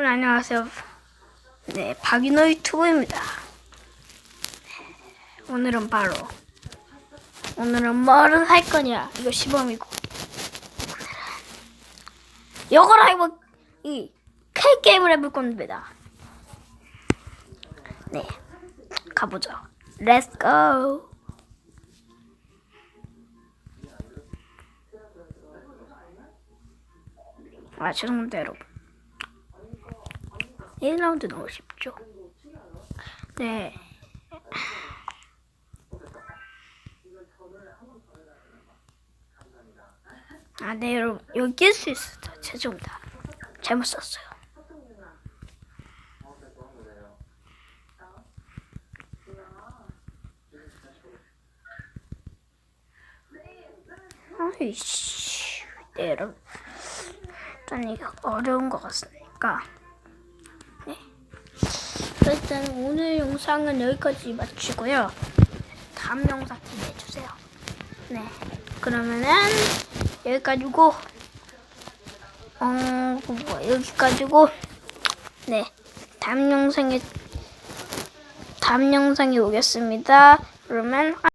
여러분 안녕하세요. 네, 박인호 유튜브입니다. 네, 오늘은 바로 오늘은 뭐를 할 거냐? 이거 시범이고 오늘은 해볼 이 K 게임을 해볼 겁니다. 네, 가보죠. Let's go. 아 죄송합니다 여러분. 1라운드 너무 쉽죠? 네. 아, 네, 여러분. 여기 낄수 있어요. 죄송합니다. 잘못 썼어요. 아이씨. 네, 여러분. 일단 이게 어려운 것 같으니까. 네. 일단 오늘 영상은 여기까지 마치고요. 다음 영상 기대해주세요. 네. 그러면은 여기까지고, 어, 뭐, 여기까지고, 네. 다음 영상에, 다음 영상에 오겠습니다. 그러면